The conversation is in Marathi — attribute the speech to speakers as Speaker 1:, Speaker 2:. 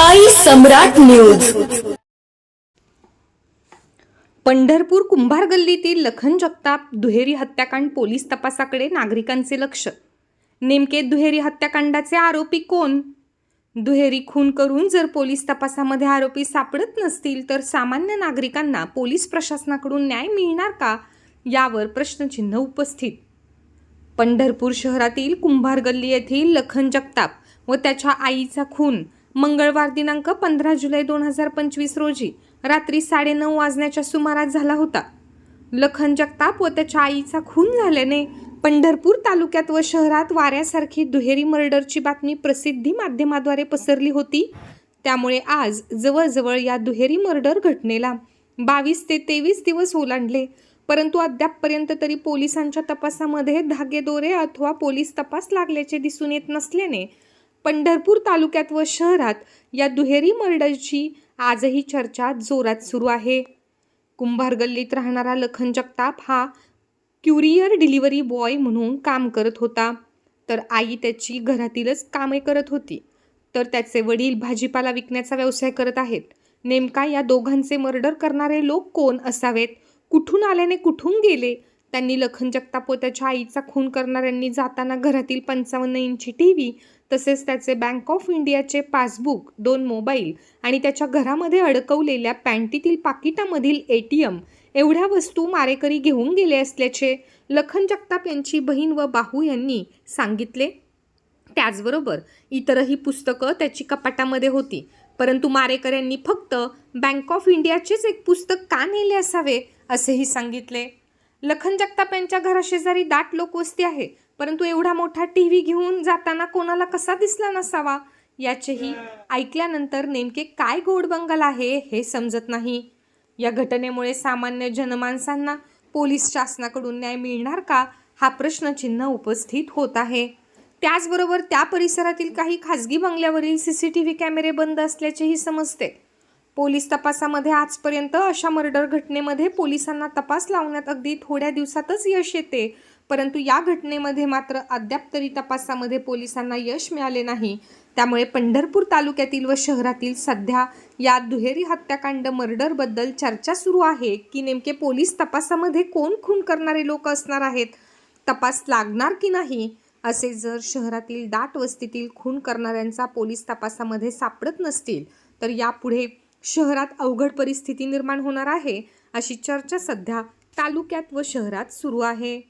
Speaker 1: साई सम्राट न्यूज.
Speaker 2: पंढरपूर कुंभार गल्लीतील लखन जगताप दुहेरी हत्याकांड पोलीस तपासाकडे नागरिकांचे लक्ष. नेमके दुहेरी हत्याकांडाचे आरोपी कोण? दुहेरी खून करून जर पोलीस तपासामध्ये आरोपी सापडत नसतील तर सामान्य नागरिकांना पोलीस प्रशासनाकडून न्याय मिळणार का? यावर प्रश्नचिन्ह उपस्थित. पंढरपूर शहरातील कुंभार गल्ली येथील लखन जगताप व त्याच्या आईचा खून मंगळवार दिनांक पंधरा जुलै दोन हजार पंचवीस रोजी रात्री साडेनऊ वाजण्याच्या सुमारास झाला होता. लखन जगताप व त्याच्या आईचा खून झाल्याने पंढरपूर तालुक्यात व शहरात वाऱ्यासारखी दुहेरी मर्डरची बातमी प्रसिद्धी माध्यमाद्वारे पसरली होती. त्यामुळे आज जवळजवळ या दुहेरी मर्डर घटनेला बावीस ते तेवीस दिवस ओलांडले. परंतु अद्यापपर्यंत तरी पोलिसांच्या तपासामध्ये धागेदोरे अथवा पोलीस तपास लागल्याचे दिसून येत नसल्याने पंढरपूर तालुक्यात व शहरात या दुहेरी मर्डरची आजही चर्चा जोरात सुरू आहे. कुंभार गल्लीत राहणारा लखन जगताप हा क्युरियर डिलिव्हरी बॉय म्हणून काम करत होता. तर आई त्याची घरातीलच कामे करत होती. तर त्याचे वडील भाजीपाला विकण्याचा व्यवसाय करत आहेत. नेमका या दोघांचे मर्डर करणारे लोक कोण असावेत? कुठून आल्याने कुठून गेले? त्यांनी लखन जगताप व त्याच्या आईचा खून करणाऱ्यांनी जाताना घरातील पंचावन्न इंची टी व्ही तसेच त्याचे बँक ऑफ इंडियाचे पासबुक दोन मोबाईल आणि त्याच्या घरामध्ये अडकवलेल्या पॅन्टीतील पाकिटामधील ए टी एम एवढ्या वस्तू मारेकरी घेऊन गेले असल्याचे लखन जगताप यांची बहीण व बाहू यांनी सांगितले. त्याचबरोबर इतरही पुस्तकं त्याची कपाटामध्ये होती. परंतु मारेकऱ्यांनी फक्त बँक ऑफ इंडियाचेच एक पुस्तक का नेले असावे असेही सांगितले. लखन जगताप यांच्या घराशेजारी दाट लोकवस्ती आहे. परंतु एवढा मोठा टी व्ही घेऊन जाताना कोणाला कसा दिसला नसावा? याचेही ऐकल्यानंतर नेमके काय गोडबंगल आहे हे समजत नाही. या घटनेमुळे सामान्य जनमानसांना पोलीस शासनाकडून न्याय मिळणार का? हा प्रश्नचिन्ह उपस्थित होत आहे. त्याचबरोबर त्या परिसरातील काही खाजगी बंगल्यावरील सी सी टी व्ही कॅमेरे बंद असल्याचेही समजते. पोलीस तपासामध्ये आजपर्यंत अशा मर्डर घटनेमध्ये पोलिसांना तपास लावण्यात अगदी थोड्या दिवसातच यश येते. परंतु या घटनेमध्ये मात्र अद्याप तरी तपासामध्ये पोलिसांना यश मिळाले नाही. त्यामुळे पंढरपूर तालुक्यातील व शहरातील सध्या या दुहेरी हत्याकांड मर्डरबद्दल चर्चा सुरू आहे की नेमके पोलीस तपासामध्ये कोण खून करणारे लोक असणार आहेत? तपास लागणार की नाही? असे जर शहरातील दाट वस्तीतील खून करणाऱ्यांचा पोलीस तपासामध्ये सापडत नसतील तर यापुढे शहरात अवघड परिस्थिती निर्माण होणार आहे अशी चर्चा सध्या तालुक्यात व शहरात सुरू आहे.